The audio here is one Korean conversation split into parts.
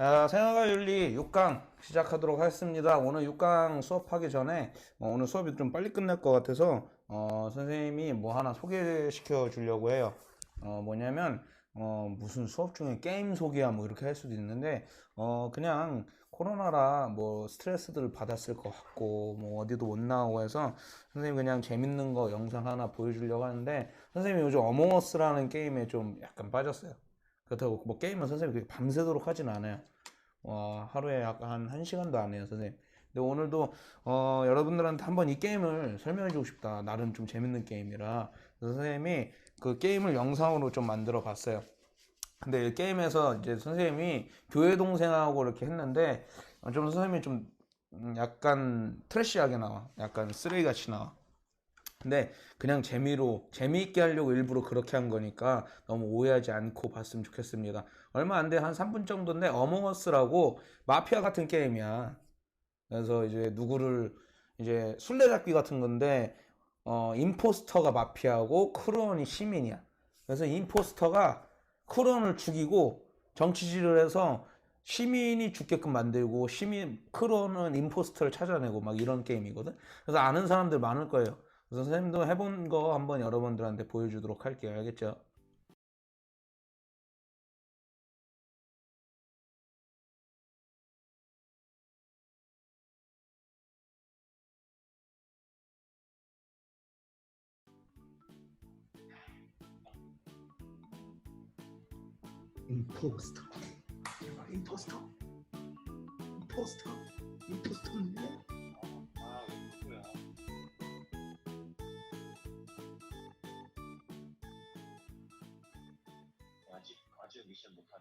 아, 생활과 윤리 6강 시작하도록 하겠습니다. 오늘 6강 수업하기 전에 어, 오늘 수업이 좀 빨리 끝날 것 같아서 어, 선생님이 뭐 하나 소개시켜 주려고 해요. 어, 뭐냐면 어, 무슨 수업 중에 게임 소개야 뭐 이렇게 할 수도 있는데 어, 그냥 코로나라 뭐 스트레스들을 받았을 것 같고 뭐 어디도 못 나오고 해서 선생님 그냥 재밌는 거 영상 하나 보여주려고 하는데 선생님이 요즘 어몽어스라는 게임에 좀 약간 빠졌어요. 그렇다고 뭐 게임은 선생님이 그렇게 밤새도록 하진 않아요. 와, 하루에 약간 한 1시간도 안 해요, 선생님. 근데 오늘도 어, 여러분들한테 한번 이 게임을 설명해 주고 싶다. 나름 좀 재밌는 게임이라. 선생님이 그 게임을 영상으로 좀 만들어 봤어요. 근데 이 게임에서 이제 선생님이 교회 동생하고 이렇게 했는데 어, 좀 선생님이 좀 음, 약간 트래시하게 나와. 약간 쓰레기같이 나와. 근데 그냥 재미로 재미있게 하려고 일부러 그렇게 한 거니까 너무 오해하지 않고 봤으면 좋겠습니다. 얼마 안 돼 한 3분 정도인데 어몽어스라고 마피아 같은 게임이야. 그래서 이제 누구를 이제 술래잡기 같은 건데 어 임포스터가 마피아고 크론이 시민이야. 그래서 임포스터가 크론을 죽이고 정치질을 해서 시민이 죽게끔 만들고 시민 크론은 임포스터를 찾아내고 막 이런 게임이거든. 그래서 아는 사람들 많을 거예요. 그래서 선생님도 해본 거 한번 여러분들한테 보여주도록 할게요. 알겠죠? 임포스터 임포스터 임포스터 임포스터인데 미션 못한.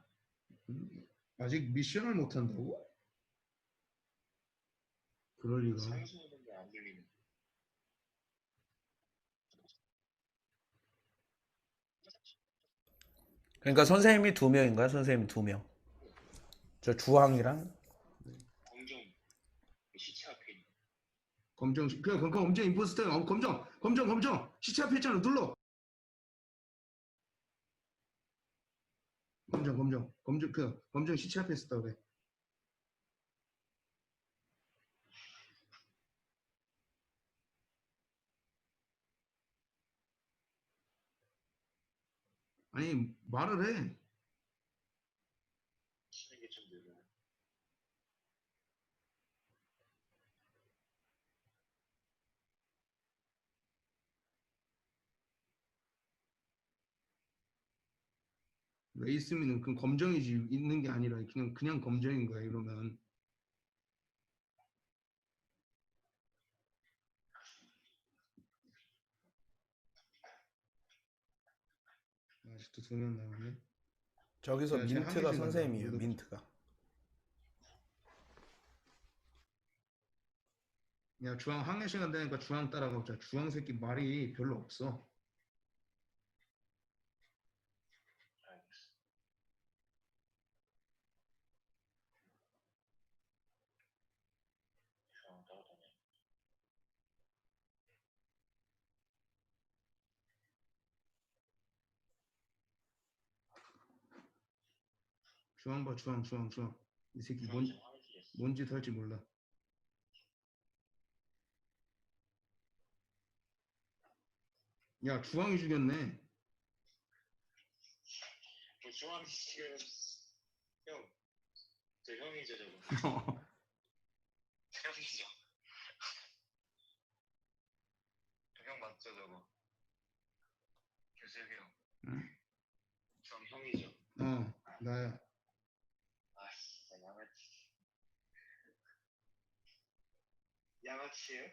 음, 아직 미션을 못한다고? 그럴 리가 상승하는 게안 들리는. 그러니까 선생님이 두 명인가요? 선생님이 두 명. 저 주황이랑 공정 시체 앞에 있는. 검정 시- 그래 검정 검정 임포스터 어, 검정 검정 검정 시체 앞에 있잖아 눌러 검정 검정. 검정 그 검정 시체 앞에 있었다 그래. 아니 말을 해 치는 게 좀 느려. 왜 있으면은 그 검정이지 있는 게 아니라 그냥 그냥 검정인 거야 이러면 아직도 두 명 남았네 저기서 야, 쟤 민트가 선생님이에요. 나와. 민트가. 야 주황 항해 시간 되니까 주황 따라가보자 주황 새끼 말이 별로 없어. 주황 봐 주황 주황 주황 이 새끼 뭔, 주황색 화면이었어. 뭔짓 할지 몰라 야 주황이 죽였네 뭐 주황 지금 형, 저 형이죠 저거. 형이죠. 형 맞죠 저거? 교수님 형. 응? 저 형이죠. 어 나야 아, 진짜 양아치. 양아치예요?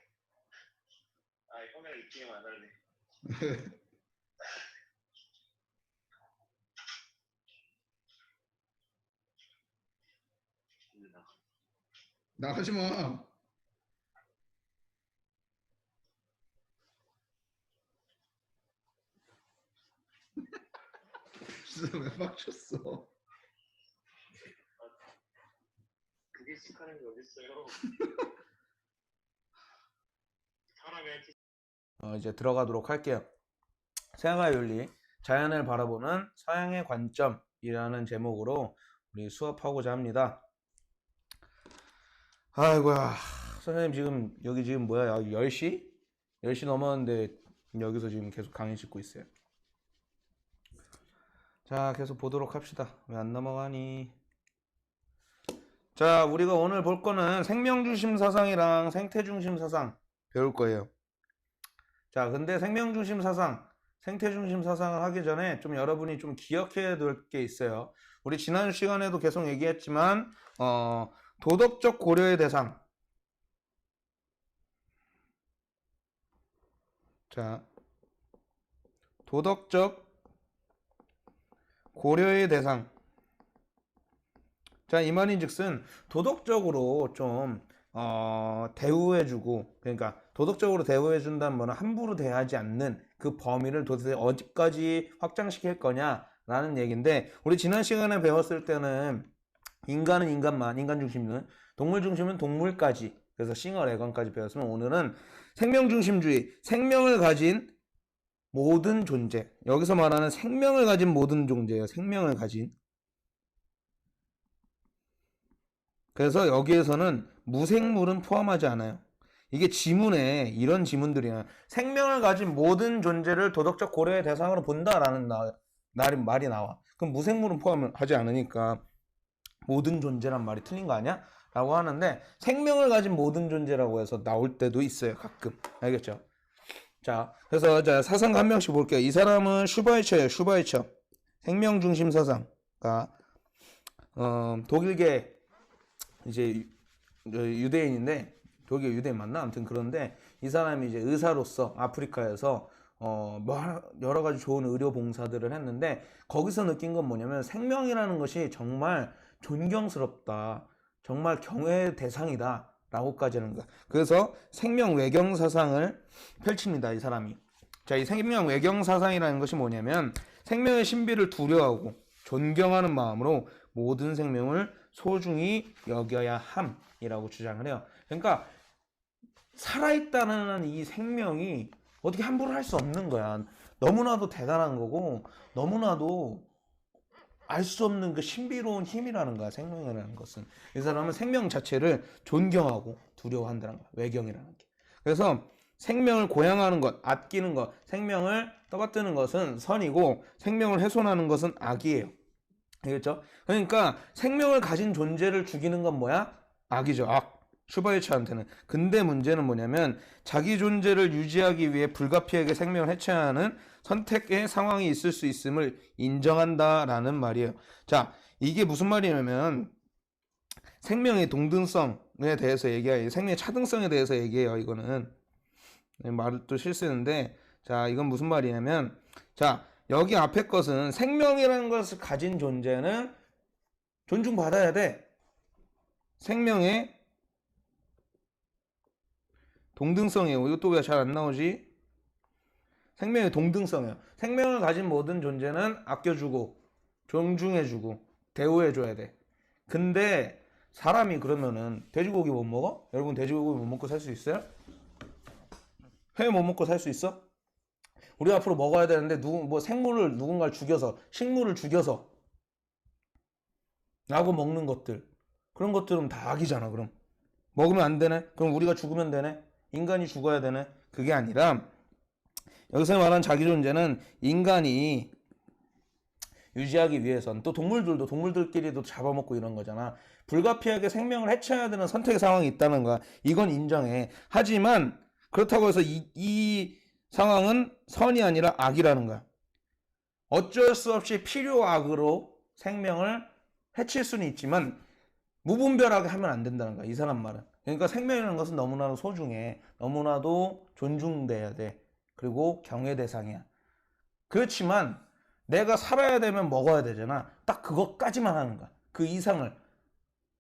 아, 형이랑 이 게임 안 할래. 나. 나가지 마. 진짜 왜 빡쳤어? 그게 sik하는 게 어딨어요? 어, 이제 들어가도록 할게요. 생활 윤리, 자연을 바라보는 서양의 관점이라는 제목으로 우리 수업하고자 합니다. 아이고야. 선생님 지금 여기 지금 뭐야? 여기 10시? 10시 넘었는데 여기서 지금 계속 강의 찍고 있어요. 자, 계속 보도록 합시다. 왜 안 넘어가니? 자, 우리가 오늘 볼 거는 생명중심 사상이랑 생태중심 사상 배울 거예요. 자, 근데 생명중심 사상, 생태중심 사상을 하기 전에 좀 여러분이 좀 기억해야 될 게 있어요. 우리 지난 시간에도 계속 얘기했지만, 어, 도덕적 고려의 대상. 자, 도덕적 고려의 대상. 자, 이 말인 즉슨 도덕적으로 좀, 어, 대우해주고, 그러니까 도덕적으로 대우해준다는 말은 함부로 대하지 않는 그 범위를 도대체 어디까지 확장시킬 거냐라는 얘기인데, 우리 지난 시간에 배웠을 때는 인간은 인간만, 인간 중심은, 동물 중심은 동물까지, 그래서 싱어 레건까지 배웠으면 오늘은 생명 중심주의, 생명을 가진 모든 존재. 여기서 말하는 생명을 가진 모든 존재예요. 생명을 가진. 그래서 여기에서는 무생물은 포함하지 않아요. 이게 지문에 이런 지문들이야. 생명을 가진 모든 존재를 도덕적 고려의 대상으로 본다라는 나, 나- 말이 나와. 그럼 무생물은 포함하지 않으니까 모든 존재란 말이 틀린 거 아니야? 라고 하는데 생명을 가진 모든 존재라고 해서 나올 때도 있어요. 가끔. 알겠죠? 자, 그래서 자, 사상 한 명씩 볼게요. 이 사람은 슈바이처예요. 슈바이처. 생명 중심 사상가 어, 독일계 이제 유- 어, 유대인인데 독일 유대인 맞나? 아무튼 그런데 이 사람이 이제 의사로서 아프리카에서 어, 뭐 여러 가지 좋은 의료 봉사들을 했는데 거기서 느낀 건 뭐냐면 생명이라는 것이 정말 존경스럽다. 정말 경외의 대상이다. 라고까지 하는 거야. 그래서 생명 외경 사상을 펼칩니다. 이 사람이. 자, 이 생명 외경 사상이라는 것이 뭐냐면 생명의 신비를 두려워하고 존경하는 마음으로 모든 생명을 소중히 여겨야 함이라고 주장을 해요. 그러니까 살아있다는 이 생명이 어떻게 함부로 할 수 없는 거야. 너무나도 대단한 거고 너무나도 알 수 없는 그 신비로운 힘이라는 거야. 생명이라는 것은. 이 사람은 생명 자체를 존경하고 두려워한다는 거야. 외경이라는 게. 그래서 생명을 고양하는 것, 아끼는 것, 생명을 떠받드는 것은 선이고 생명을 훼손하는 것은 악이에요. 알겠죠? 그러니까 생명을 가진 존재를 죽이는 건 뭐야? 악이죠. 악. 슈바이처한테는. 근데 문제는 뭐냐면 자기 존재를 유지하기 위해 불가피하게 생명을 해체하는 선택의 상황이 있을 수 있음을 인정한다라는 말이에요. 자, 이게 무슨 말이냐면 생명의 동등성에 대해서 얘기해요. 생명의 차등성에 대해서 얘기해요. 이거는 말을 또 실수했는데 자, 이건 무슨 말이냐면 자, 여기 앞에 것은 생명이라는 것을 가진 존재는 존중받아야 돼. 생명의 동등성이에요. 이것도 왜 잘 안 나오지? 생명의 동등성이에요. 생명을 가진 모든 존재는 아껴주고 존중해주고 대우해줘야 돼. 근데 사람이 그러면은 돼지고기 못 먹어? 여러분 돼지고기 못 먹고 살 수 있어요? 회 못 먹고 살 수 있어? 우리 앞으로 먹어야 되는데 누구 뭐 생물을 누군가를 죽여서 식물을 죽여서 라고 먹는 것들. 그런 것들은 다 악이잖아 그럼. 먹으면 안 되네? 그럼 우리가 죽으면 되네? 인간이 죽어야 되네? 그게 아니라 여기서 말하는 자기 존재는 인간이 유지하기 위해선 또 동물들도 동물들끼리도 잡아먹고 이런 거잖아. 불가피하게 생명을 해쳐야 되는 선택의 상황이 있다는 거야. 이건 인정해. 하지만 그렇다고 해서 이, 이 상황은 선이 아니라 악이라는 거야. 어쩔 수 없이 필요악으로 생명을 해칠 수는 있지만 무분별하게 하면 안 된다는 거야. 이 사람 말은. 그러니까 생명이라는 것은 너무나도 소중해. 너무나도 존중돼야 돼. 그리고 경외 대상이야. 그렇지만 내가 살아야 되면 먹어야 되잖아. 딱 그것까지만 하는 거야. 그 이상을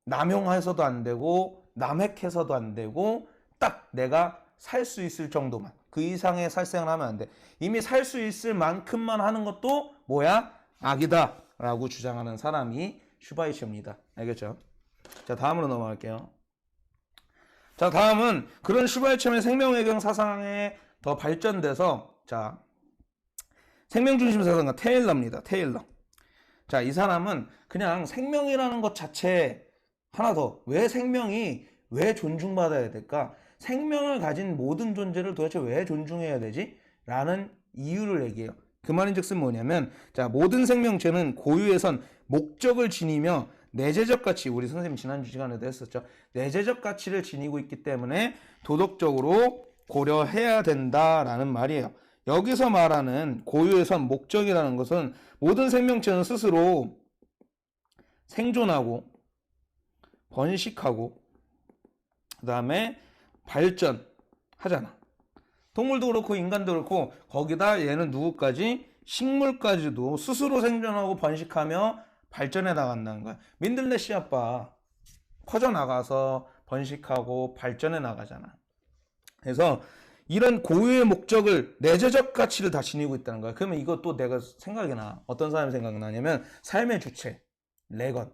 남용해서도 안 되고 남획해서도 안 되고 딱 내가 살 수 있을 정도만 그 이상의 살생을 하면 안 돼. 이미 살 수 있을 만큼만 하는 것도 뭐야? 악이다 라고 주장하는 사람이 슈바이처입니다. 알겠죠? 자 다음으로 넘어갈게요. 자 다음은 그런 슈바이처의 생명외경 사상에 더 발전돼서 자 생명중심 사상가 테일러입니다. 테일러. 자, 이 사람은 그냥 생명이라는 것 자체 하나 더. 왜 생명이 왜 존중받아야 될까? 생명을 가진 모든 존재를 도대체 왜 존중해야 되지? 라는 이유를 얘기해요. 그 말인즉슨 뭐냐면 자, 모든 생명체는 고유에선 목적을 지니며 내재적 가치, 우리 선생님 지난주 시간에도 했었죠. 내재적 가치를 지니고 있기 때문에 도덕적으로 고려해야 된다라는 말이에요. 여기서 말하는 고유에선 목적이라는 것은 모든 생명체는 스스로 생존하고 번식하고 그 다음에 발전하잖아. 동물도 그렇고 인간도 그렇고 거기다 얘는 누구까지 식물까지도 스스로 생존하고 번식하며 발전해 나간다는 거야. 민들레 씨 아빠 퍼져 나가서 번식하고 발전해 나가잖아. 그래서 이런 고유의 목적을 내재적 가치를 다 지니고 있다는 거야. 그러면 이것도 내가 생각이 나. 어떤 사람이 생각나냐면 삶의 주체 레건.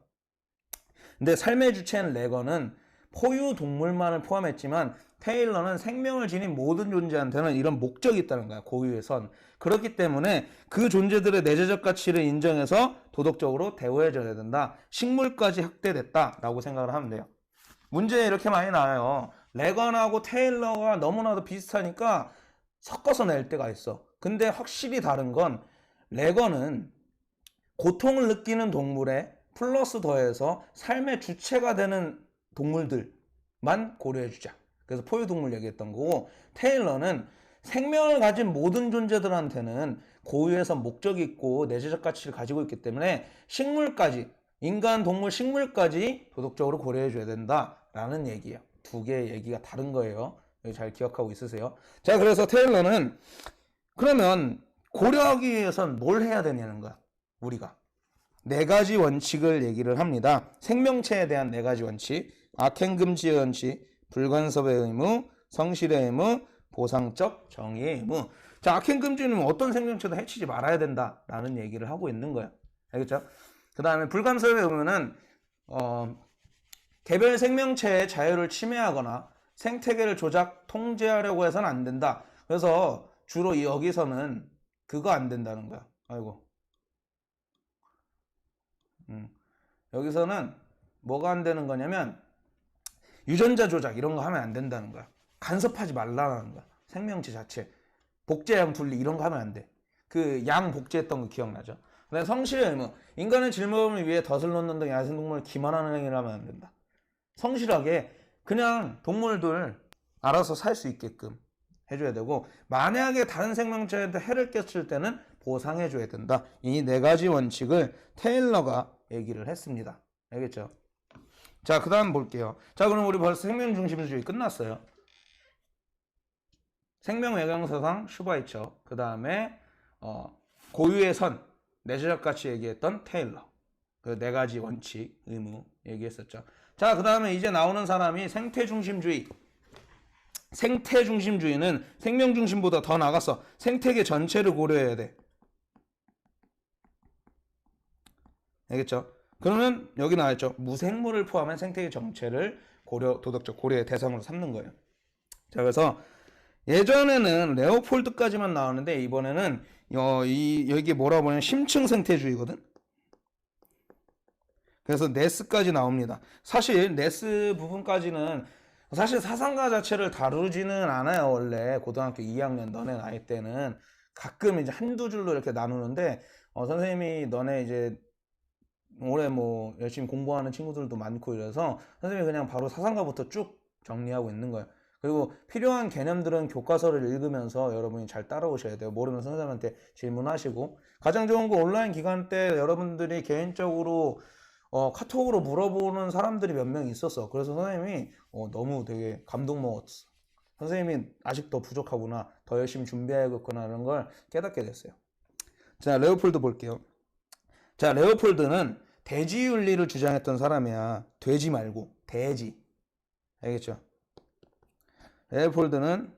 근데 삶의 주체인 레건은 포유 동물만을 포함했지만 테일러는 생명을 지닌 모든 존재한테는 이런 목적이 있다는 거야. 고유의 선. 그렇기 때문에 그 존재들의 내재적 가치를 인정해서 도덕적으로 대우해줘야 된다. 식물까지 확대됐다라고 생각을 하면 돼요. 문제 이렇게 많이 나와요. 레건하고 테일러가 너무나도 비슷하니까 섞어서 낼 때가 있어. 근데 확실히 다른 건 레건은 고통을 느끼는 동물에 플러스 더해서 삶의 주체가 되는 동물들만 고려해주자. 그래서 포유동물 얘기했던 거고 테일러는 생명을 가진 모든 존재들한테는 고유에서 목적이 있고 내재적 가치를 가지고 있기 때문에 식물까지 인간, 동물, 식물까지 도덕적으로 고려해줘야 된다라는 얘기예요. 두 개의 얘기가 다른 거예요. 잘 기억하고 있으세요. 자, 그래서 테일러는 그러면 고려하기 위해선 뭘 해야 되냐는 거야. 우리가. 네 가지 원칙을 얘기를 합니다. 생명체에 대한 네 가지 원칙. 악행금지의 원칙, 불간섭의 의무, 성실의 의무, 보상적 정의의 의무. 자, 악행금지는 어떤 생명체도 해치지 말아야 된다라는 얘기를 하고 있는 거야. 알겠죠? 그 다음에 불간섭의 의무는 어, 개별 생명체의 자유를 침해하거나 생태계를 조작, 통제하려고 해서는 안 된다. 그래서 주로 이 여기서는 그거 안 된다는 거야. 아이고. 음. 여기서는 뭐가 안 되는 거냐면 유전자 조작 이런 거 하면 안 된다는 거야. 간섭하지 말라는 거야. 생명체 자체. 복제양 분리 이런 거 하면 안 돼. 그 양 복제했던 거 기억나죠? 그다음에 성실의 의무. 인간의 즐거움을 위해 덫을 놓는 등 야생동물을 기만하는 행위를 하면 안 된다. 성실하게 그냥 동물들 알아서 살 수 있게끔 해줘야 되고 만약에 다른 생명체한테 해를 끼칠 때는 보상해줘야 된다. 이 네 가지 원칙을 테일러가 얘기를 했습니다. 알겠죠? 자, 그 다음 볼게요. 자, 그럼 우리 벌써 생명 중심주의 끝났어요. 생명외경사상 슈바이처, 그 다음에 어, 고유의 선, 내재적 가치 얘기했던 테일러. 그 네 가지 원칙, 의무 얘기했었죠. 자, 그 다음에 이제 나오는 사람이 생태 중심주의. 생태 중심주의는 생명 중심보다 더 나갔어. 생태계 전체를 고려해야 돼. 알겠죠? 그러면 여기 나와있죠. 무생물을 포함한 생태계 전체를 고려 도덕적 고려의 대상으로 삼는 거예요. 자, 그래서 예전에는 레오폴드까지만 나왔는데 이번에는 어, 이 여기 뭐라고 보냐면 심층 생태주의거든. 그래서 네스까지 나옵니다. 사실 네스 부분까지는 사실 사상가 자체를 다루지는 않아요. 원래 고등학교 2학년 너네 나이 때는 가끔 이제 한두 줄로 이렇게 나누는데 어, 선생님이 너네 이제 올해 뭐 열심히 공부하는 친구들도 많고 이래서 선생님이 그냥 바로 사상가부터 쭉 정리하고 있는 거예요. 그리고 필요한 개념들은 교과서를 읽으면서 여러분이 잘 따라오셔야 돼요. 모르면 선생님한테 질문하시고 가장 좋은 거 온라인 기간 때 여러분들이 개인적으로 어, 카톡으로 물어보는 사람들이 몇 명 있었어. 그래서 선생님이 어, 너무 되게 감동 먹었어. 선생님이 아직 더 부족하구나. 더 열심히 준비해야겠구나. 이런 걸 깨닫게 됐어요. 자, 레오폴드 볼게요. 자, 레오폴드는 돼지윤리를 주장했던 사람이야. 돼지 말고 돼지. 알겠죠? 레오폴드는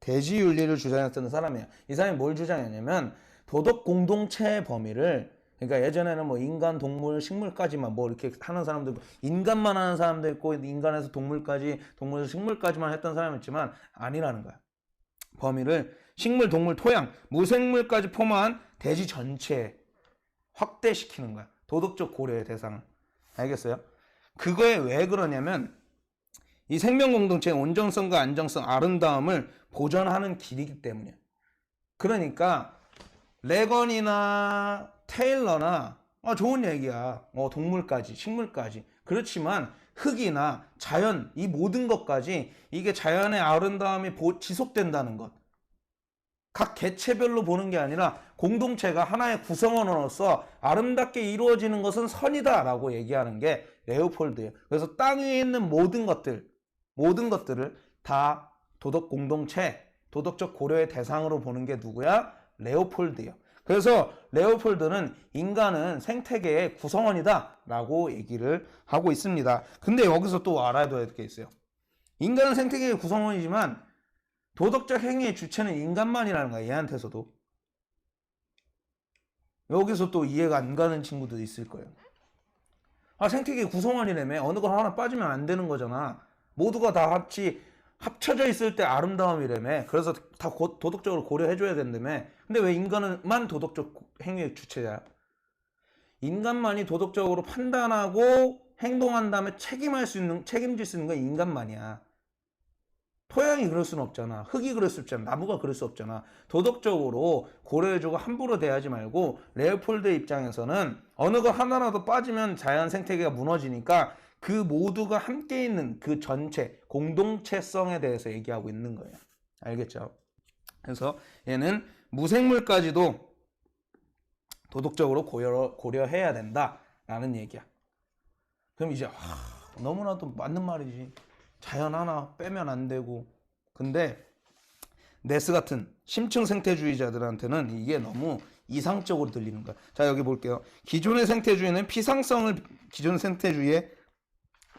돼지윤리를 주장했던 사람이야. 이 사람이 뭘 주장했냐면 도덕 공동체의 범위를 그러니까 예전에는 뭐 인간, 동물, 식물까지만 뭐 이렇게 하는 사람도 있고 인간만 하는 사람도 있고 인간에서 동물까지, 동물에서 식물까지만 했던 사람이 있지만 아니라는 거야. 범위를 식물, 동물, 토양, 무생물까지 포함한 대지 전체에 확대시키는 거야. 도덕적 고려의 대상을. 알겠어요? 그거에 왜 그러냐면 이 생명 공동체의 온전성과 안정성, 아름다움을 보존하는 길이기 때문이야. 그러니까 레건이나 테일러나 어, 좋은 얘기야. 어, 동물까지, 식물까지. 그렇지만 흙이나 자연 이 모든 것까지 이게 자연의 아름다움이 보- 지속된다는 것. 각 개체별로 보는 게 아니라 공동체가 하나의 구성원으로서 아름답게 이루어지는 것은 선이다라고 얘기하는 게 레오폴드예요. 그래서 땅 위에 있는 모든 것들, 모든 것들을 다 도덕 공동체, 도덕적 고려의 대상으로 보는 게 누구야? 레오폴드예요. 그래서 레오폴드는 인간은 생태계의 구성원이다라고 얘기를 하고 있습니다. 근데 여기서 또 알아둬야 될 게 있어요. 인간은 생태계의 구성원이지만 도덕적 행위의 주체는 인간만이라는 거야, 얘한테서도. 여기서 또 이해가 안 가는 친구도 있을 거예요. 아, 생태계 구성원이라며. 어느 거 하나 빠지면 안 되는 거잖아. 모두가 다 같이 합쳐져 있을 때 아름다움이라며. 그래서 다 고- 도덕적으로 고려해줘야 된다며. 근데 왜 인간만 도덕적 행위의 주체야? 인간만이 도덕적으로 판단하고 행동한 다음에 책임할 수 있는, 책임질 수 있는 건 인간만이야. 토양이 그럴 수는 없잖아. 흙이 그럴 수 없잖아. 나무가 그럴 수 없잖아. 도덕적으로 고려해주고 함부로 대하지 말고 레오폴드의 입장에서는 어느 거 하나라도 빠지면 자연 생태계가 무너지니까 그 모두가 함께 있는 그 전체 공동체성에 대해서 얘기하고 있는 거예요. 알겠죠? 그래서 얘는 무생물까지도 도덕적으로 고려, 고려해야 된다라는 얘기야. 그럼 이제 아, 너무나도 맞는 말이지. 자연 하나 빼면 안 되고. 근데 네스 같은 심층 생태주의자들한테는 이게 너무 이상적으로 들리는 거야. 자, 여기 볼게요. 기존의 생태주의는 피상성을 기존 생태주의의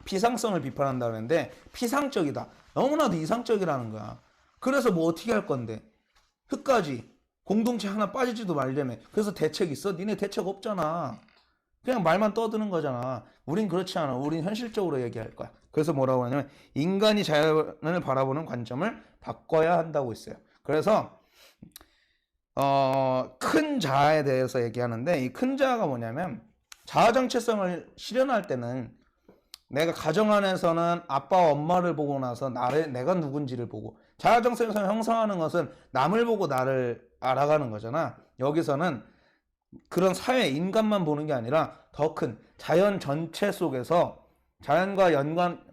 피상성을 비판한다는데 피상적이다. 너무나도 이상적이라는 거야. 그래서 뭐 어떻게 할 건데? 흙까지 공동체 하나 빠지지도 말려며. 그래서 대책 있어? 니네 대책 없잖아. 그냥 말만 떠드는 거잖아. 우린 그렇지 않아. 우린 현실적으로 얘기할 거야. 그래서 뭐라고 하냐면 인간이 자연을 바라보는 관점을 바꿔야 한다고 있어요. 그래서 어, 큰 자아에 대해서 얘기하는데 이 큰 자아가 뭐냐면 자아 정체성을 실현할 때는 내가 가정 안에서는 아빠와 엄마를 보고 나서 나를 내가 누군지를 보고 자아 정체성을 형성하는 것은 남을 보고 나를 알아가는 거잖아. 여기서는 그런 사회 인간만 보는 게 아니라 더 큰 자연 전체 속에서 자연과 연관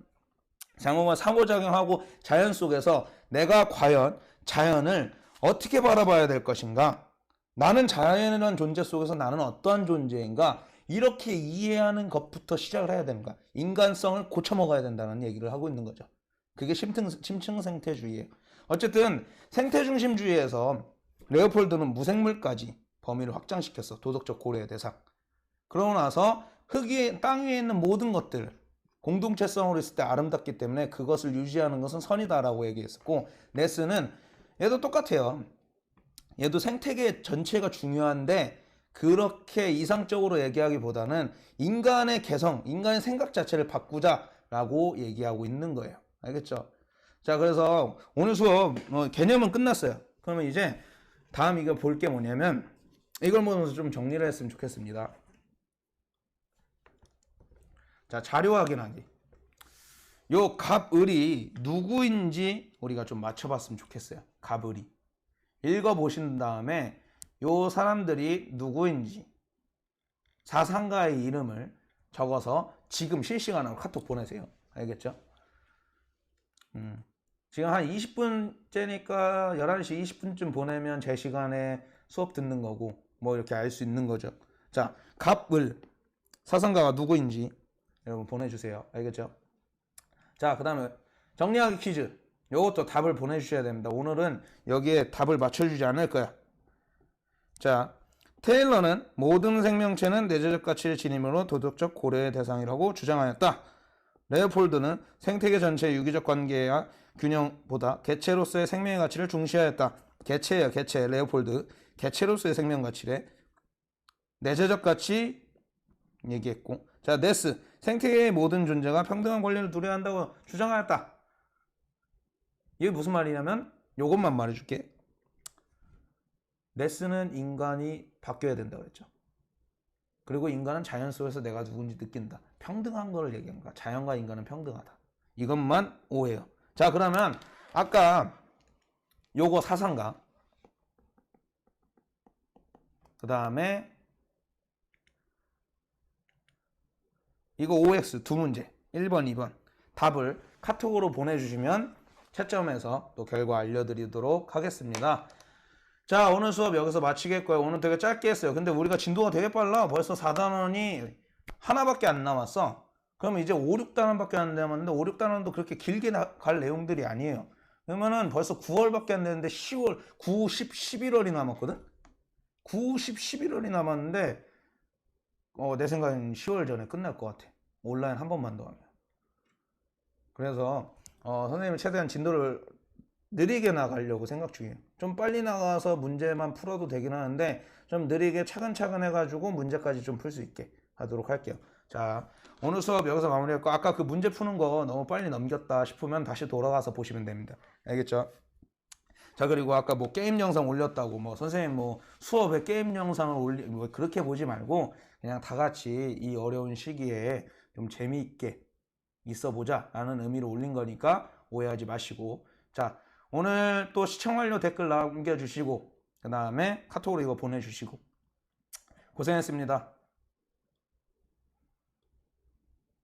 상호가 상호작용하고 자연 속에서 내가 과연 자연을 어떻게 바라봐야 될 것인가? 나는 자연이라는 존재 속에서 나는 어떠한 존재인가? 이렇게 이해하는 것부터 시작을 해야 거야. 인간성을 고쳐먹어야 된다는 얘기를 하고 있는 거죠. 그게 심층, 심층 생태주의예요. 어쨌든 생태중심주의에서 레오폴드는 무생물까지 범위를 확장시켰어. 도덕적 고려의 대상. 그러고 나서 흙이 땅 위에 있는 모든 것들 공동체성으로 있을 때 아름답기 때문에 그것을 유지하는 것은 선이다라고 얘기했었고 네스는 얘도 똑같아요. 얘도 생태계 전체가 중요한데 그렇게 이상적으로 얘기하기보다는 인간의 개성, 인간의 생각 자체를 바꾸자라고 얘기하고 있는 거예요. 알겠죠? 자, 그래서 오늘 수업 어, 개념은 끝났어요. 그러면 이제 다음 이거 볼 게 뭐냐면 이걸 보면서 좀 정리를 했으면 좋겠습니다. 자, 자료 확인하기. 요 갑을이 누구인지 우리가 좀 맞춰봤으면 좋겠어요. 갑을이. 읽어보신 다음에 요 사람들이 누구인지 사상가의 이름을 적어서 지금 실시간으로 카톡 보내세요. 알겠죠? 음. 지금 한 20분째니까 11시 20분쯤 보내면 제 시간에 수업 듣는 거고 뭐 이렇게 알 수 있는 거죠. 자, 갑을 사상가가 누구인지 여러분 보내주세요. 알겠죠? 자, 그 다음에 정리하기 퀴즈. 요것도 답을 보내주셔야 됩니다. 오늘은 여기에 답을 맞춰주지 않을 거야. 자, 테일러는 모든 생명체는 내재적 가치를 지니므로 도덕적 고려의 대상이라고 주장하였다. 레오폴드는 생태계 전체의 유기적 관계와 균형보다 개체로서의 생명의 가치를 중시하였다. 개체예요, 개체. 레오폴드. 개체로서의 생명 가치래. 내재적 가치 얘기했고. 자, 네스. 생태계의 모든 존재가 평등한 권리를 누려야 한다고 주장하였다. 이게 무슨 말이냐면 요것만 말해 줄게. 레슨은 인간이 바뀌어야 된다고 그랬죠. 그리고 인간은 자연 속에서 내가 누군지 느낀다. 평등한 걸 얘기한 거야. 자연과 인간은 평등하다. 이것만 오해요. 자, 그러면 아까 요거 사상가. 그 다음에 이거 OX 두 문제. 1번, 2번. 답을 카톡으로 보내주시면 채점해서 또 결과 알려드리도록 하겠습니다. 자, 오늘 수업 여기서 마치겠고요. 오늘 되게 짧게 했어요. 근데 우리가 진도가 되게 빨라. 벌써 4단원이 하나밖에 안 남았어. 그럼 이제 5, 6단원밖에 안 남았는데 5, 6단원도 그렇게 길게 나- 갈 내용들이 아니에요. 그러면은 벌써 9월밖에 안 됐는데 10월, 9, 10, 11월이 남았거든? 9, 10, 11월이 남았는데 어, 내 생각엔 10월 전에 끝날 것 같아. 온라인 한 번만 더 하면. 그래서 어, 선생님은 최대한 진도를 느리게 나가려고 생각 중이에요. 좀 빨리 나가서 문제만 풀어도 되긴 하는데 좀 느리게 차근차근 해가지고 문제까지 좀 풀 수 있게 하도록 할게요. 자, 오늘 수업 여기서 마무리했고 아까 그 문제 푸는 거 너무 빨리 넘겼다 싶으면 다시 돌아가서 보시면 됩니다. 알겠죠? 자 그리고 아까 뭐 게임 영상 올렸다고 뭐 선생님 뭐 수업에 게임 영상을 올리 뭐 그렇게 보지 말고 그냥 다 같이 이 어려운 시기에 좀 재미있게 있어 보자 라는 의미로 올린 거니까 오해하지 마시고. 자 오늘 또 시청 완료 댓글 남겨주시고 그 다음에 카톡으로 이거 보내주시고. 고생했습니다